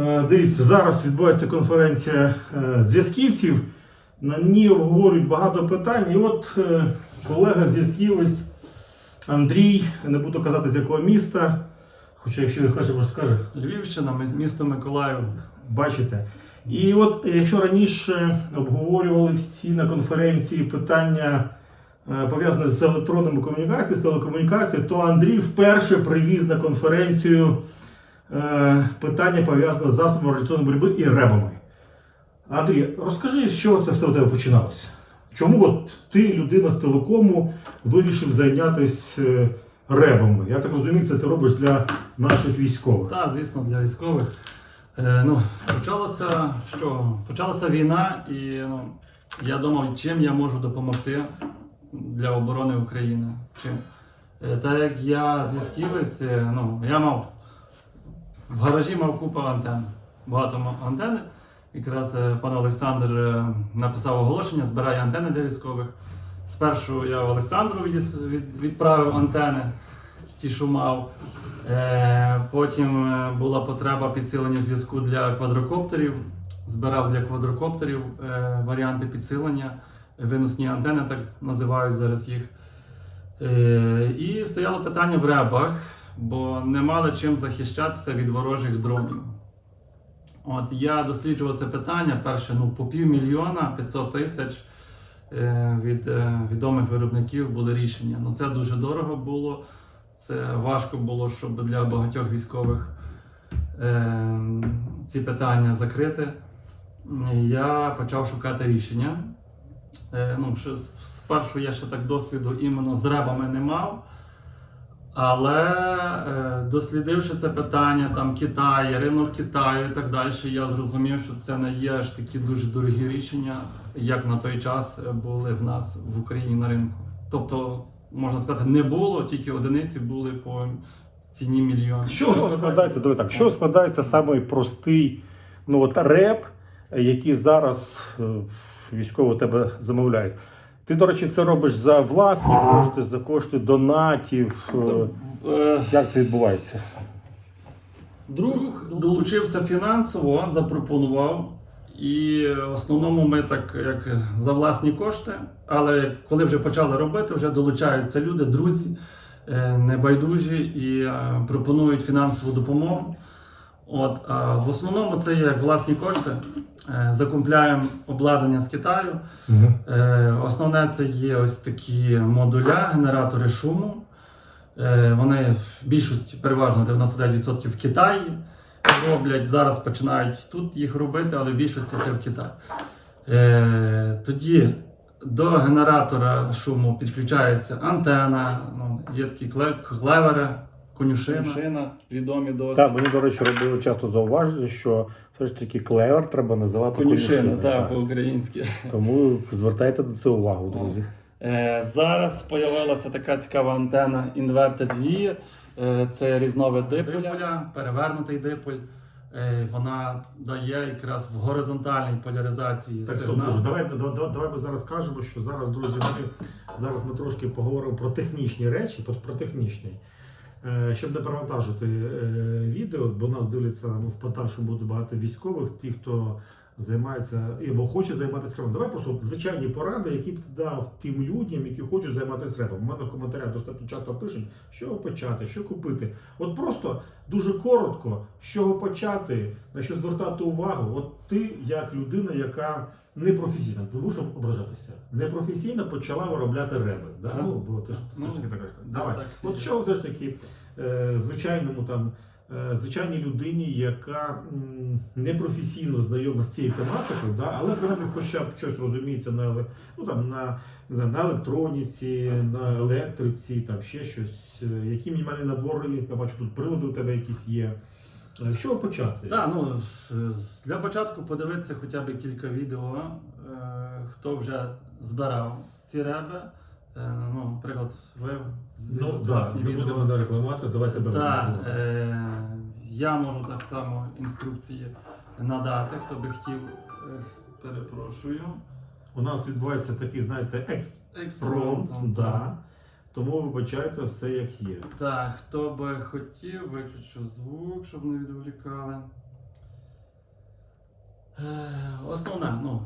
Е, Дивіться, зараз відбувається конференція е, зв'язківців. На ній обговорюють багато питань. І от е, колега зв'язківець Андрій, не буду казати з якого міста, хоча якщо він хоче, може скаже, Львівщина, місто Миколаїв. бачите. І от якщо раніше обговорювали всі на конференції питання е, пов'язані з електронними комунікаціями, з телекомунікацією, то Андрій вперше привіз на конференцію питання пов'язане з засобами електронної боротьби і ребами. Андрій, розкажи, з чого це все у тебе починалося? Чому от ти, людина з телекому, вирішив зайнятися е, ребами? Я так розумію, це ти робиш для наших військових. Так, звісно, для військових. Е, ну, почалося що? Почалася війна, і ну, я думав, чим я можу допомогти для оборони України. Чим? Е, так як я зв'язківець, е, ну, я мав в гаражі мав купу антен. Багато мав антени. Якраз е, пан Олександр е, написав оголошення, збирає антени для військових. Спершу я Олександру відправив антени, ті, що мав. Е, Потім була потреба підсилення зв'язку для квадрокоптерів. Збирав для квадрокоптерів варіанти підсилення, виносні антени, так називають зараз їх. І стояло питання в ребах, бо не мали чим захищатися від ворожих дронів. От я досліджував це питання. Перше, ну, по півмільйона 500 тисяч е, від е, відомих виробників були рішення. Ну, це дуже дорого було. Це важко було, щоб для багатьох військових е, ці питання закрити. Я почав шукати рішення. Е, ну, спершу я ще так досвіду іменно з ребами не мав. Але е, дослідивши це питання, там Китай, ринок Китаю і так далі, я зрозумів, що це не є аж такі дуже дорогі рішення, як на той час були в нас в Україні на ринку. Тобто, можна сказати, не було, тільки одиниці були по ціні мільйон. Що складається? Давай так, що складається самий простий ну, от реп, який зараз е, військово тебе замовляють? Ти, до речі, це робиш за власні кошти, за кошти донатів. е, е, Як це відбувається? Друг долучився фінансово, запропонував. І в основному ми так як за власні кошти, але коли вже почали робити, вже долучаються люди, друзі, е, небайдужі і е, пропонують фінансову допомогу. От, а в основному це є власні кошти. Е, Закупляємо обладнання з Китаю. Е, Основне це є ось такі модуля, генератори шуму. Е, Вони в більшості, переважно 99% в Китаї роблять. Зараз починають тут їх робити, але в більшості це в Китаї. Тоді до генератора шуму підключається антена, ну, є такі клевери, конюшина, відомі досить. Так, мені, до речі, робили часто зауваження, що все ж таки клевер треба називати Конюшина, конюшиною, так, так. по-українськи. Тому звертайте на це увагу, друзі. Е, Зараз з'явилася така цікава антена Inverted V. Е, Це різновид диполя, перевернутий диполь. Е, Вона дає якраз в горизонтальній поляризації Так, стоп, сигнал. друже, давай, давай, давай ми зараз скажемо, що зараз, друзі, ми, зараз ми трошки поговоримо про технічні речі, про, про технічні. Е, Щоб не перевантажити е, відео, бо нас дивляться ну, в подальшому буде багато військових, ті, хто займається або хоче займатися ребом. Давай просто звичайні поради, які б ти дав тим людям, які хочуть займатися ребом. У мене в коментарях достатньо часто пишуть, чого почати, що купити. От просто дуже коротко, з чого почати, на що звертати увагу. От ти, як людина, яка не професійна, не будеш ображатися, непрофесійно почала виробляти реби. Да? Ну, бо ти ж все ж Ну, таки така. Давай. От що все ж таки е, звичайному там. Е, Звичайній людині, яка м, непрофесійно знайома з цією тематикою, да, але принаймні хоча б щось розуміється на, ну, там, на, не знаю, на електроніці, на електриці, там ще щось. Е, Які мінімальні набори, я бачу, тут прилади у тебе якісь є. Е, З чого почати? Так, ну е, для початку подивитися хоча б кілька відео, е, хто вже збирав ці реби. Е, Ну, наприклад, ви Ну, да, ми відео. будемо рекламувати, давай тебе Так, е, я можу так само інструкції надати, хто би хотів, перепрошую. У нас відбувається такий, знаєте, експром, Експеримент. да. тому вибачайте все як є. Так, хто би хотів, виключу звук, щоб не відволікали. Е, Основне, ну,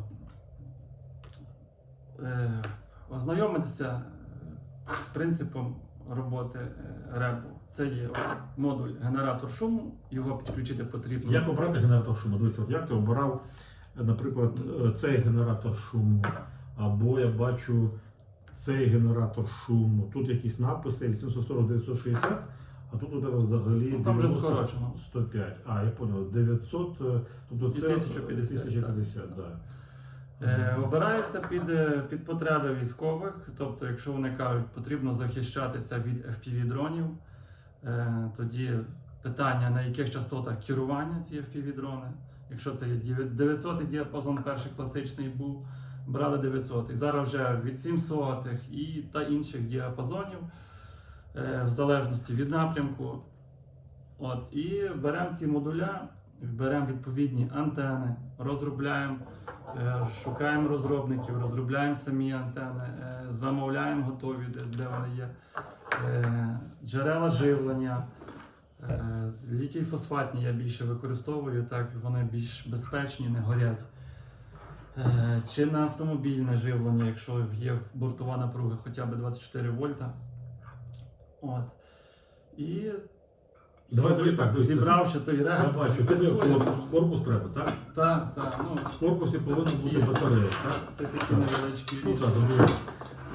е, ознайомитися е, з принципом роботи е, репу. Це є модуль генератор шуму, його підключити потрібно. Як обрати генератор шуму? Дивися, от як ти обирав, наприклад, е, цей генератор шуму, або я бачу цей генератор шуму. Тут якісь написи 840-960, а тут у тебе взагалі Ну, там 90, скорочено. 105. А, я понял, 900, е, тобто це 1050, 1050, так. да. Е, Обирається під, е, під потреби військових, тобто, якщо вони кажуть, потрібно захищатися від FPV-дронів, е, тоді питання на яких частотах керування ці FPV-дрони. Якщо це є 900 діапазон, перший класичний був, брали 900. І зараз вже від 700 і та інших діапазонів, е, в залежності від напрямку. От, і беремо ці модуля, беремо відповідні антени, розробляємо. Е, Шукаємо розробників, розробляємо самі антени, е, замовляємо готові десь, де вони є. Е, Джерела живлення. е, Літій-фосфатні я більше використовую, так вони більш безпечні, не горять. Чи на автомобільне живлення, якщо є бортова напруга хоча б 24 вольта. От. І Давай тоді так, дивись, зібравши той Я бачу, тобі корпус, корпус треба, так? Так, так. Ну, В корпусі повинна бути батарея, так? Це такі невеличкі Ну так, зрозуміло.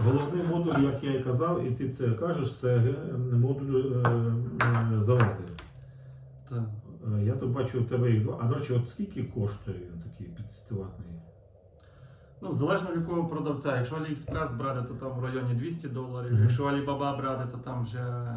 Головний модуль, як я і казав, і ти це кажеш, це ге- модуль е, е, завади. Так. Е, Я тут бачу, у тебе їх два. А до речі, от скільки коштує він такий підстиватний? Ну, залежно від якого продавця. Якщо AliExpress брати, то там в районі 200 доларів. Мгм. Якщо Alibaba брати, то там вже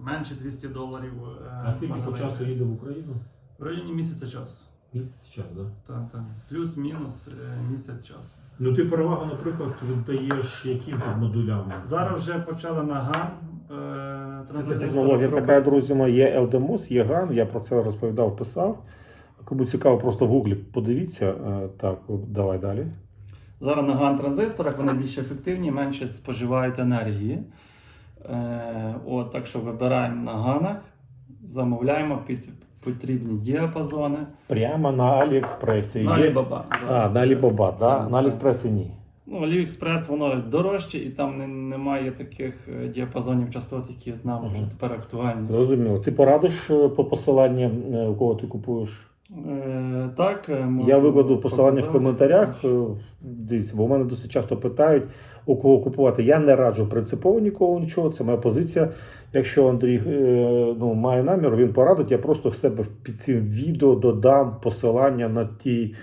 менше 200 доларів. е, А скільки по часу їде в Україну? В районі місяця часу. Місяць час, так? Да? Так, так. Плюс-мінус е, місяць часу. Ну ти перевагу, наприклад, віддаєш яким модулям? Зараз вже почали на ГАН. Е, Це технологія робити. така, друзі мої, є LDMOS, є GAN, я про це розповідав, писав. Кому цікаво, просто в гуглі подивіться. Е, Так, давай далі. Зараз на ган транзисторах вони більш ефективні, менше споживають енергії. Е, от, так що вибираємо на ганах, замовляємо під потрібні діапазони. Прямо на Аліекспресі. На. Alibaba. А, на Alibaba, да? На. Аліекспресі ні. Ну, AliExpress воно дорожче і там не, немає таких е, діапазонів частот, які нам вже тепер актуальні. Зрозуміло. Ти порадиш е, по посиланням, е, у кого ти купуєш? Е, так, можу Я викладу посилання в коментарях. Дивіться, бо в мене досить часто питають, у кого купувати. Я не раджу принципово нікого нічого. Це моя позиція. Якщо Андрій е, ну, має намір, він порадить. Я просто в себе під цим відео додам посилання на ті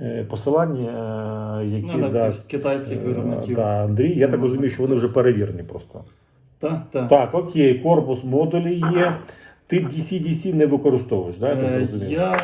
е, посилання, е, які Ну, дасть китайських виробників. Да, Андрій. Я так розумію, що вони вже перевірені просто. Так, так. Так, окей, корпус модулі є. Ти DC-DC не використовуєш, да? я так Е, я...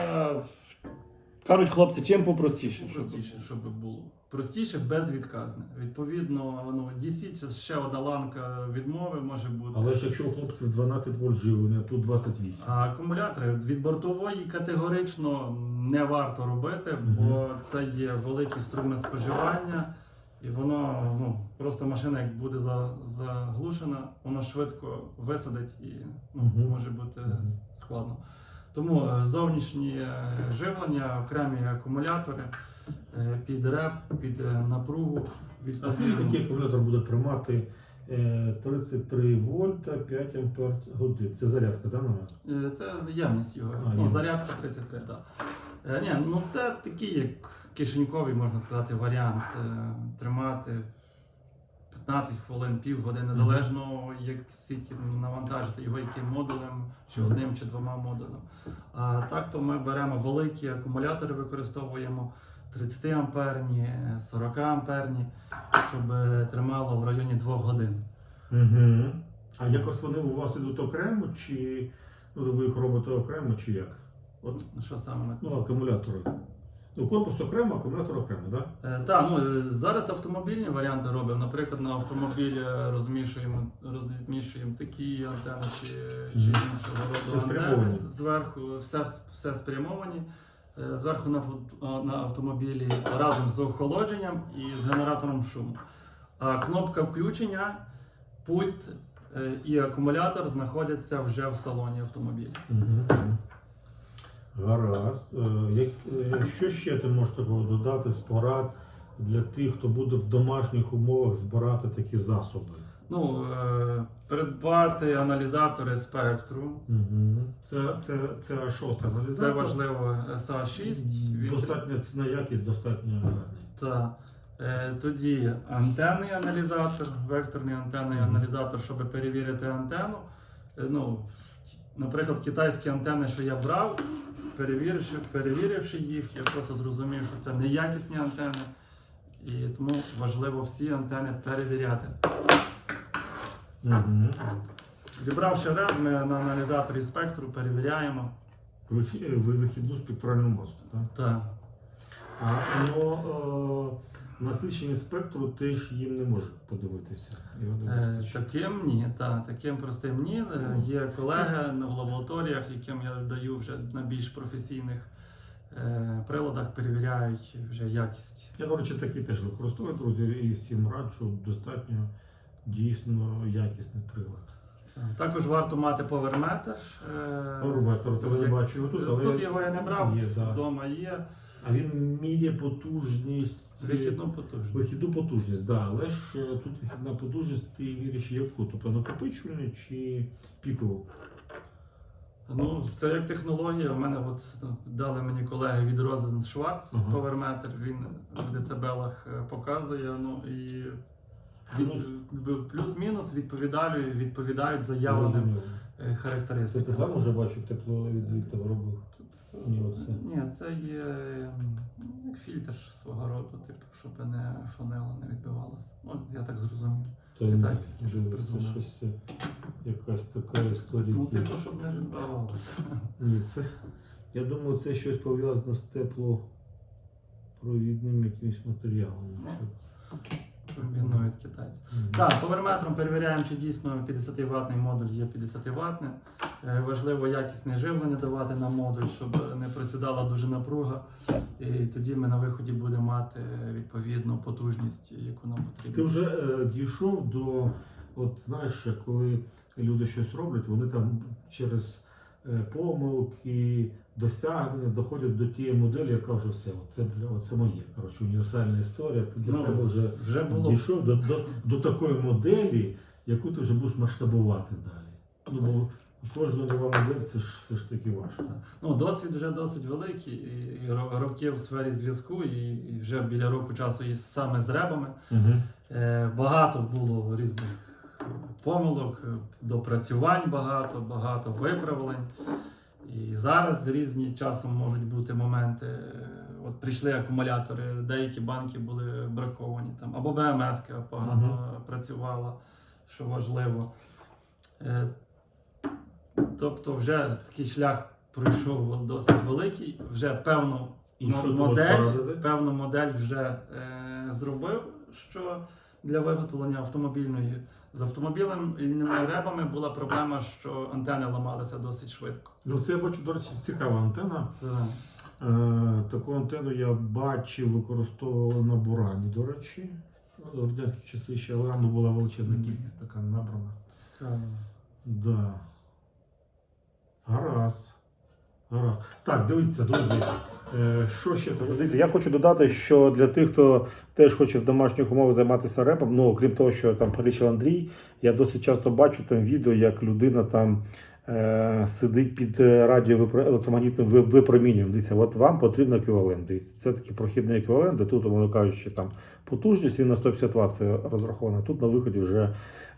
Кажуть, хлопці, чим попростіше? Щоб, Простіше, щоб було. Простіше, безвідказне. Відповідно, ну, DC це ще одна ланка відмови може бути. Але ж якщо у хлопців 12 вольт живлення, тут 28. А акумулятори від бортової категорично не варто робити, бо це є великі струми споживання, і воно ну, просто машина, як буде за, заглушена, воно швидко висадить і ну, Мгм. може бути складно. Тому е, зовнішні е, живлення, окремі акумулятори е, під реп, під напругу. А скільки такий акумулятор буде тримати е, 33 вольта, 5 ампер годин? Це зарядка, да, мама? Е, Це ємність його. А, ну, зарядка 33, так. Да. Ні, ну це такий, як кишеньковий, можна сказати, варіант. Тримати 15 хвилин, півгодини, Мгм. залежно як скільки навантажити його яким модулем, чи одним, чи двома модулем. А так то ми беремо великі акумулятори, використовуємо 30 амперні, 40 амперні, щоб е, тримало в районі 2 годин. Угу. А якось вони у вас ідуть окремо, чи ну, ви їх робите окремо, чи як? От, Що саме ну, акумулятори. Ну, корпус окремо, акумулятор окремо, так? Да? Е, Так, ну е, зараз автомобільні варіанти робимо. Наприклад, на автомобілі розміщуємо, розміщуємо такі антени чи, чи іншого роду спрямовані? антени. Зверху все, все спрямовані. Е, Зверху на, на автомобілі разом з охолодженням і з генератором шуму. А кнопка включення, пульт е, і акумулятор знаходяться вже в салоні автомобіля. Гаразд. Е, Як, е, що ще ти можеш такого додати з порад для тих, хто буде в домашніх умовах збирати такі засоби? Ну, е, придбати аналізатори спектру. Угу. Це, це, це шоста Це аналізатор. важливо SA6. Він Достатня ціна якість, достатньо гарний. Та. Е, тоді антенний аналізатор, векторний антенний аналізатор, щоб перевірити антенну. Ну, наприклад, китайські антени, що я брав, перевіривши, перевіривши їх, я просто зрозумів, що це неякісні антени. І тому важливо всі антени перевіряти. Угу. Зібравши ряд, ми на аналізаторі спектру перевіряємо. Ви вихідну спектральну маску, так? Так. А воно е, насичення спектру теж їм не може подивитися. Його не Е, таким ні, та, таким простим ні. Е, Є колеги на- в лабораторіях, яким я даю вже на більш професійних е, приладах, перевіряють вже якість. Я, до речі, такі теж використовую, друзі, і всім раджу достатньо дійсно якісний прилад. Також варто мати поверметр. е, Поверметр, тебе не як- бачу його тут, але Тут його я не брав, Є, да. вдома є. А він міряє потужність. Вихідну потужність. Вихідну потужність, да, але ж е, тут вихідна потужність, ти віриш яку? Тобто накопичувальну чи пікову? Ну, це як технологія. У мене от ну, дали мені колеги від Розен Шварц Ага. поверметр. Він в децибелах е, показує. Ну і від, плюс-мінус відповідають, відповідають заявленим Це ти сам уже бачив тепловідвід тебе робив? Ні, оце. Ні, це є як фільтр свого роду, типу, щоб не фонило не відбивалося. Ну, я так зрозумів. То Китайці такі щось це придумали. щось е, якась така історія. Ну, типу, щоб не відбивалося. Ні, це. Я думаю, це щось пов'язане з теплопровідним якимось матеріалом. Ну. Комбінують китайці. Мгм. Так, поверметром перевіряємо, чи дійсно 50 ватний модуль є 50 ватним. Е, Важливо якісне живлення давати на модуль, щоб не просідала дуже напруга. І тоді ми на виході будемо мати е, відповідну потужність, яку нам потрібно. Ти вже е, дійшов до, от знаєш, коли люди щось роблять, вони там через помилки, досягнення доходять до тієї моделі, яка вже все. Це оце моє. Коротше, універсальна історія. Ти для Ну, себе вже Вже було дійшов до, до, до такої моделі, яку ти вже будеш масштабувати далі. Ну, бо кожна нова модель це ж все ж таки важко. Ну, досвід вже досить великий, і, роки в сфері зв'язку, і, вже біля року часу і саме з ребами. Угу. Е, багато було різних е, помилок, е, допрацювань багато, багато виправлень. І зараз різні часом можуть бути моменти. е, От прийшли акумулятори, деякі банки були браковані там, або БМС погано працювала, що важливо. Е, Тобто вже такий шлях пройшов досить великий, вже певну І модель, певну модель вже е, зробив, що для виготовлення автомобільної з автомобільними ребами була проблема, що антени ламалися досить швидко. Ну, це я бачу, до речі, цікава антенна. Це, Е, таку антенну я бачив, використовували на Бурані, до речі. В радянські часи ще, але була величезна кількість така набрана. цікаво. Да. Гаразд. Гаразд. Так, дивіться, друзі. Е, що ще? Дивіться, я хочу додати, що для тих, хто теж хоче в домашніх умовах займатися репом, ну окрім того, що там перелічив Андрій, я досить часто бачу там відео, як людина там е, сидить під е, радіо електромагнітним випромінюванням. Дивіться, от вам потрібен еквівалент. Дивіться, це такий прохідний еквівалент, де тут, умовно кажучи, там потужність він на 150 Вт це розраховано. Тут на виході вже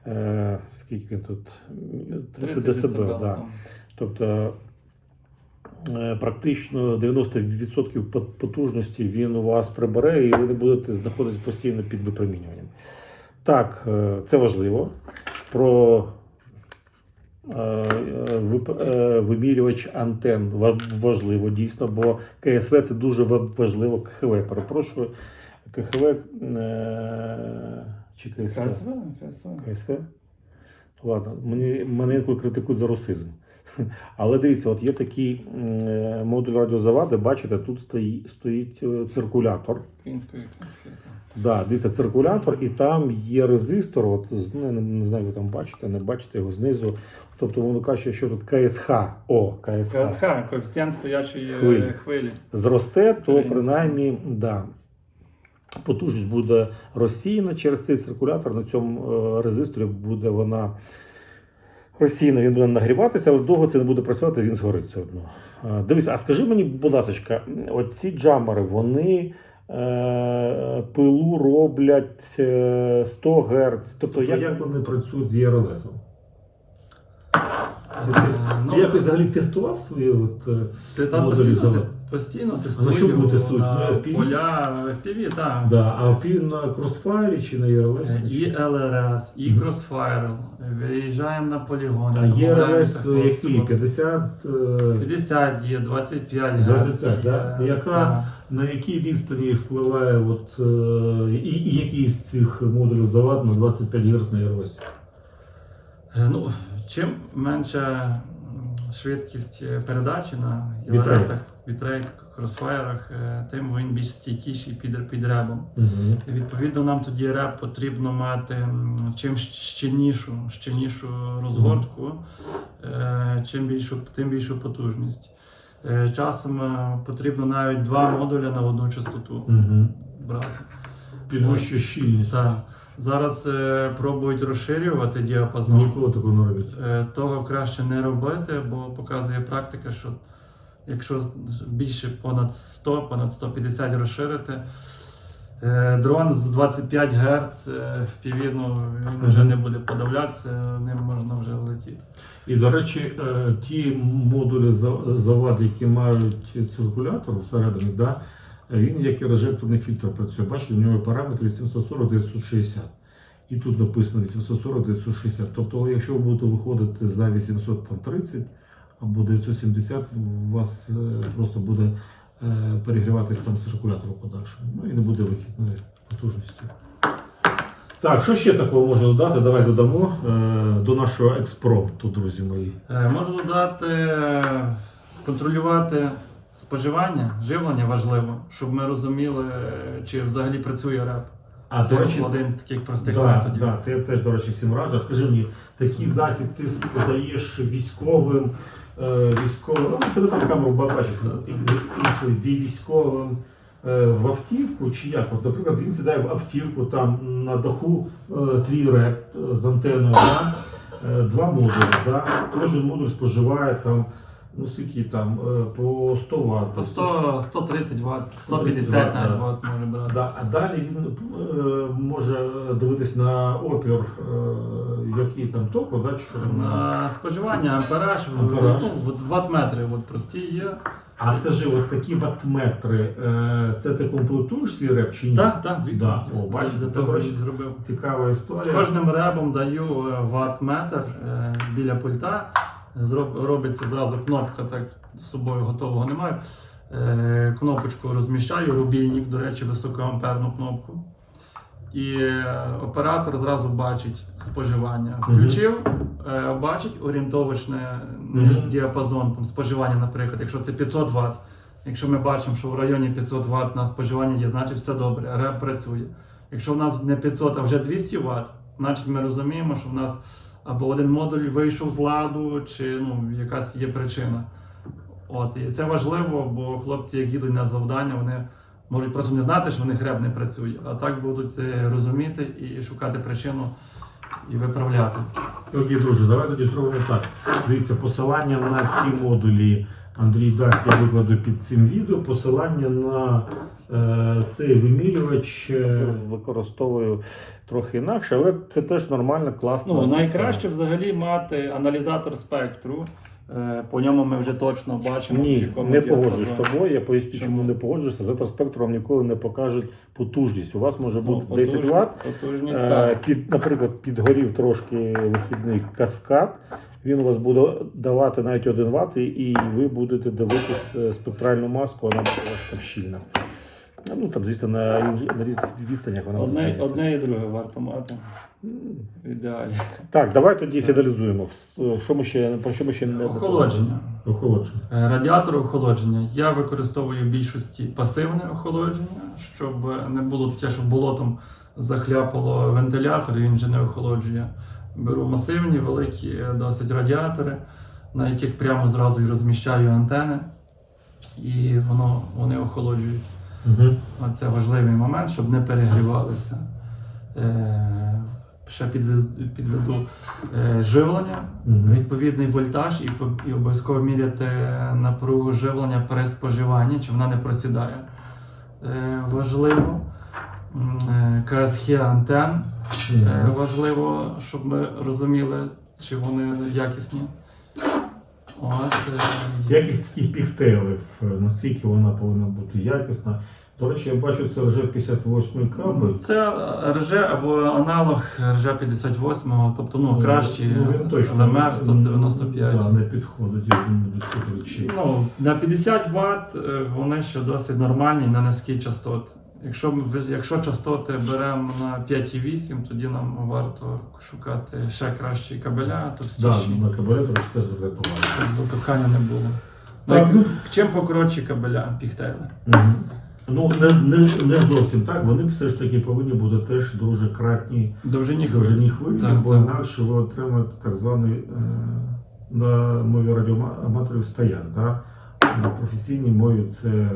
е, скільки тут 30 дБ. Да. Тобто практично 90% потужності він у вас прибере, і ви не будете знаходитися постійно під випромінюванням. Так, е, це важливо. Про е, е, е, вимірювач антен важливо дійсно, бо КСВ це дуже важливо. КХВ, перепрошую. КХВ е, чи КСВ? КСВ, КСВ. Ладно, мені, мене інколи критикують за русизм. Але дивіться, от є такий е, модуль радіозавади, бачите, тут стоїть, стоїть е, циркулятор. Кінської. Да, дивіться, циркулятор, і там є резистор. От не, не, не знаю, ви там бачите, не бачите його знизу. Тобто воно каже, що тут КСХ. О, КСХ. КСХ, коефіцієнт стоячої е, Хвилі. хвилі. зросте, то Українська. принаймні да, потужність буде розсіяна через цей циркулятор. На цьому резисторі буде вона розсіяна, він буде нагріватися, але довго це не буде працювати, він згорить все одно. Е, Дивись, а скажи мені, будь ласка, оці джамери, вони. е, Пилу роблять е, 100 Гц. Тобто, Тобто, як, як вони працюють з ЄРЛСом? Ти, ти, Ну, ти якось взагалі тестував свої от, е, Ти там модулі постійно, ти постійно тестую що ви тестуєте? на FPV? поля FPV, так. да, а пів на кросфайрі чи на ЄРЛС? І LRS, і Мгм. Crossfire. Виїжджаємо на полігони. А ЄРЛС який? 50? е, 50 є, 25 25, Гц да? є, Яка? так. На якій відстані впливає от, е, і, і який з цих модулів завад на 25 Гц на ЄРЛС? Е, Ну, чим менша м, швидкість е, передачі на Бітрейт. ЄЛРСах, бітрейт, кросфаєрах, е, тим він більш стійкіший під, під ребом. Угу. І відповідно нам тоді реп потрібно мати чим щільнішу, щільнішу розгортку, е, чим більшу, тим більшу потужність. Е, Часом потрібно навіть два модуля на одну частоту Угу. брати. Підвищує щільність. Так. Зараз е, пробують розширювати діапазон. Ніколи такого не робить. Е, Того краще не робити, бо показує практика, що якщо більше понад 100, понад 150 розширити, е, дрон з 25 Гц ну, він вже не буде подавлятися, ним можна вже летіти. І, до речі, е, ті модулі за- завад, які мають циркулятор всередині, да, він як і режекторний фільтр працює. Бачите, у нього параметри 840-960. І тут написано 840-960. Тобто, якщо ви будете виходити за 830 або 970, у вас е, просто буде е, перегріватися сам циркулятор у подальшому. Ну і не буде вихідної потужності. Так, що ще такого можна додати? Давай додамо е, до нашого експромту, друзі мої. Можу додати, контролювати споживання, живлення важливо, щоб ми розуміли, чи взагалі працює реп. А Це до речі, один з таких простих да, методів. да, це я теж, до речі, всім раджу. Скажи мені, такий засіб ти подаєш військовим, військовим, ну, тебе там камеру бачить, іншою військовим е, в автівку, чи як? От, наприклад, він сідає в автівку, там на даху е, твій реп е, з антеною, да? е, два модулі. Да? Кожен модуль споживає там, ну скільки там, е, по 100 Вт. По 100, 130 Вт, 150 навіть да. Вт може брати. Да, а далі він е, може дивитись на опір, е, який там току, да, чи що там. На споживання ампераж, Ампераж. ну, от ватметри от прості є. А скажи, от такі ватметри, е, це ти комплектуєш свій реп чи ні? Так, так, звісно. Да. звісно. О, Для це, того речі, зробив. Цікава З історія. кожним ребом даю е, ватметр е, біля пульта. Робиться зразу кнопка, так з собою готового не маю. Е, Кнопочку розміщаю, рубільник, до речі, високоамперну кнопку. І е, оператор зразу бачить споживання. Включив, е, бачить орієнтовочний діапазон там, споживання, наприклад, якщо це 500 Вт. Якщо ми бачимо, що в районі 500 Вт на споживання є, значить все добре, реп працює. Якщо в нас не 500, а вже 200 Вт, значить ми розуміємо, що в нас або один модуль вийшов з ладу, чи ну, якась є причина. От, і це важливо, бо хлопці, як їдуть на завдання, вони можуть просто не знати, що в них реб не працює, а так будуть це розуміти і шукати причину і виправляти. Окей, друже, давай тоді зробимо так. Дивіться, посилання на ці модулі Андрій дасть, я викладу під цим відео. Посилання на е, цей вимірювач. е, використовую трохи інакше, але це теж нормально, класно. Ну, найкраще взагалі мати аналізатор спектру. Е, По ньому ми вже точно бачимо. Ні, не погоджуюсь з тобою. Я поясню, Чому? чому не погоджуюся. Завтра спектр вам ніколи не покажуть потужність. У вас може Ну, бути 10 потужність- Вт. Потужність, Е. Під, наприклад, підгорів трошки вихідний каскад. Він у вас буде давати навіть 1 Вт, і, ви будете дивитись е, спектральну маску, вона буде у вас там щільна. Ну там, звісно, на, на різних відстанях вона Одне, змінюватися. одне і друге варто мати. Ідеалі. Так, давай тоді фіналізуємо. Що ми ще про що ми ще не Охолодження. Охолодження. Е, Радіатор охолодження. Я використовую в більшості пасивне охолодження, щоб не було таке, що болотом захляпало вентилятор і він вже не охолоджує. Беру масивні, великі е, досить радіатори, на яких прямо зразу і розміщаю антени, і воно, вони охолоджують. Угу. Це важливий момент, щоб не перегрівалися. Е, Ще підведу е, живлення, Мгм. відповідний вольтаж і, і обов'язково міряти напругу живлення при споживанні, чи вона не просідає. Е, Важливо. Е, КСХ антен. Е, Важливо, щоб ми розуміли, чи вони якісні. От, е, Якість таких пігтейлів, е, наскільки вона повинна бути якісна. До речі, я бачу, це вже 58 кабель. Це РЖ або аналог РЖ 58, тобто ну, кращий Ну, точно ЛМР 195. Да, не підходить я думаю, до цих речей. Ну, на 50 Вт вони ще досить нормальні на низькі частоти. Якщо, ми- якщо частоти беремо на 5,8, тоді нам варто шукати ще кращі кабеля, Да, товстіші, на кабелі, до теж звертати увагу. щоб затухання не було. Так, Ну, ну. Чим покоротші кабеля пігтейли? Мгм. Ну, не, не, не зовсім так. Вони все ж таки повинні бути теж дуже кратні Довжині хвилі. хвилі, бо інакше ви отримаєте так званий е, на мові радіоаматорів стояк. Да? На професійній мові це,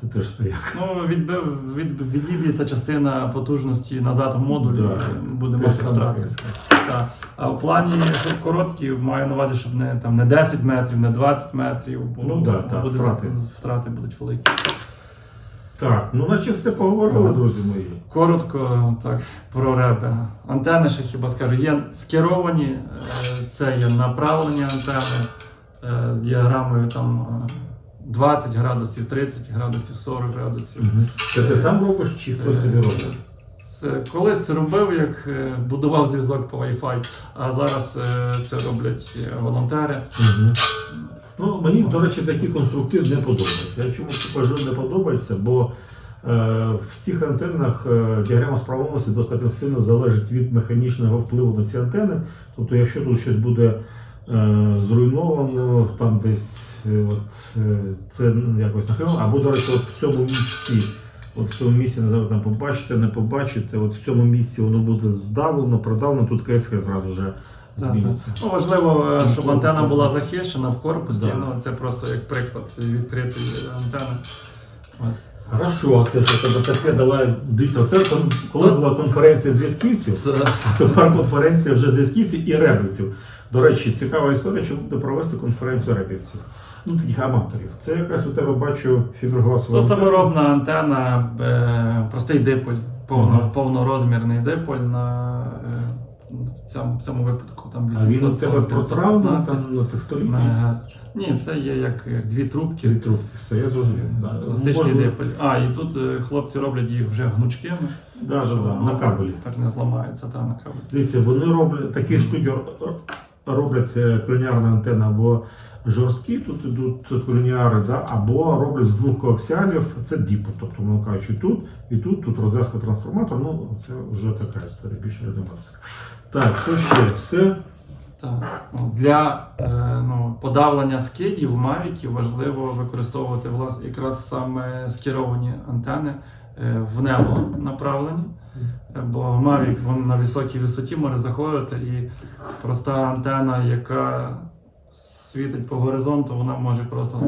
це теж стояк. Ну, відбив, від, відіб'ється частина потужності назад в модулі, Да. і буде саме втрати. Так. А в плані, щоб короткі, маю на увазі, щоб не, там, не 10 метрів, не 20 метрів, бо Ну да, так, буде, втрати. втрати будуть великі. Так, ну наче все поговорили, Ага. друзі мої. Коротко, так, про реби. Антени ще хіба скажу, є скеровані, е, це є направлені антени е, з діаграмою там е, 20 градусів, 30 градусів, 40 градусів. Це ти сам робиш чи хтось тобі робить? Це колись робив, як е, будував зв'язок по Wi-Fi, а зараз е, це роблять е, волонтери. Ну, мені, до речі, такий конструктив не подобається. Я чому кажу не подобається, бо е, в цих антеннах е, діаграма справності достатньо сильно залежить від механічного впливу на ці антени. Тобто, якщо тут щось буде е, зруйновано, там десь е, от, е, це ну, якось нахилено, або, до речі, от в цьому місці. От в цьому місці не знаю, там побачите, не побачите. От в цьому місці воно буде здавлено, продавлено, тут КСХ зразу вже Так, так. Ну, важливо, е, щоб антенна була захищена в корпусі. Да. Ну, це просто як приклад відкритої антени. Ось. Хорошо, а це що тебе таке? Давай дивіться. Це колись була конференція зв'язківців, тепер конференція вже зв'язківців і ребівців. До речі, цікава історія, що буде провести конференцію ребівців. Ну, таких аматорів. Це якась у тебе бачу фіброгласова. то саморобна антенна, е, простий диполь, повно, Ага. повнорозмірний диполь на е, цьому, цьому випадку там А він у тебе протравлений 515 там на текстолі. МГц. Ні, це є як, як дві трубки. Дві трубки, все, я зрозумів. Да. Класичний Можна- диполь. А, і тут е, хлопці роблять їх вже гнучкими. Да, да, да, на кабелі. Так не зламається, та на кабелі. Дивіться, вони роблять такі штуки роблять е, колініарна антенна або жорсткі, тут ідуть колініари, да, або роблять з двох коаксіалів, це діпо, тобто мовно кажучи, тут і тут, тут розв'язка трансформатор, ну це вже така історія, більше не дематика. Так, що ще? Все? Так. Для е, ну, подавлення скидів мавіків важливо використовувати влас, якраз саме скеровані антени е, в небо направлені. Бо Mavic він на високій висоті може заходити і проста антена, яка світить по горизонту, вона може просто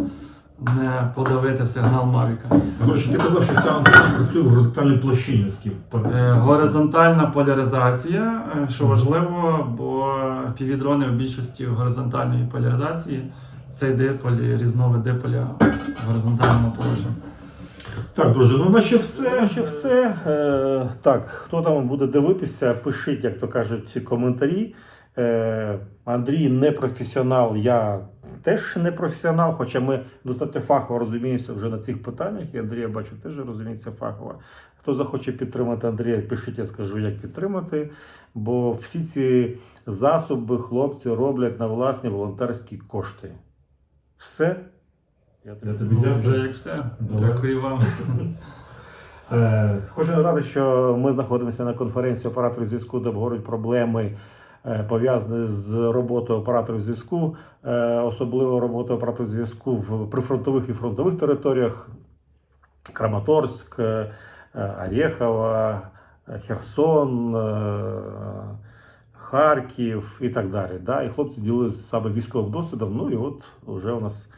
не подавити сигнал Mavic. До ти казав, що ця антенна працює в горизонтальній площині. наскільки Е, Горизонтальна поляризація, е, що важливо, бо півдрони в більшості горизонтальної поляризації. Цей диполь, різновид диполя в горизонтальному положенні. Так, друзі, ну наче все. Ще все. Е, так, хто там буде дивитися, пишіть, як то кажуть, коментарі. Е, Андрій не професіонал, я теж не професіонал, хоча ми достатньо фахово розуміємося вже на цих питаннях. І Андрій, я бачу, теж розуміється фахово. Хто захоче підтримати Андрія, пишіть, я скажу, як підтримати. Бо всі ці засоби хлопці роблять на власні волонтерські кошти. Все. Я Я тобі дякую. вже як все. Давай. Дякую вам. Е, Хочу нагадати, що ми знаходимося на конференції операторів зв'язку, де обговорюють проблеми е, пов'язані з роботою операторів зв'язку, е, особливо роботою операторів зв'язку в прифронтових і фронтових територіях. Краматорськ, Орєхова, Херсон, Харків і так далі. Да? І хлопці ділилися саме військовим досвідом. Ну і от вже у нас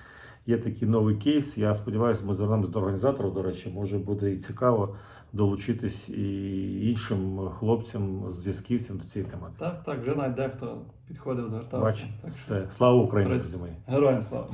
є такий новий кейс. Я сподіваюся, ми звернемось до організатора. До речі, може буде і цікаво долучитись і іншим хлопцям, зв'язківцям до цієї тематики. Так, так, вже навіть дехто підходив, звертався. Бач, Так все. Слава Україні, друзі мої. Героям слава.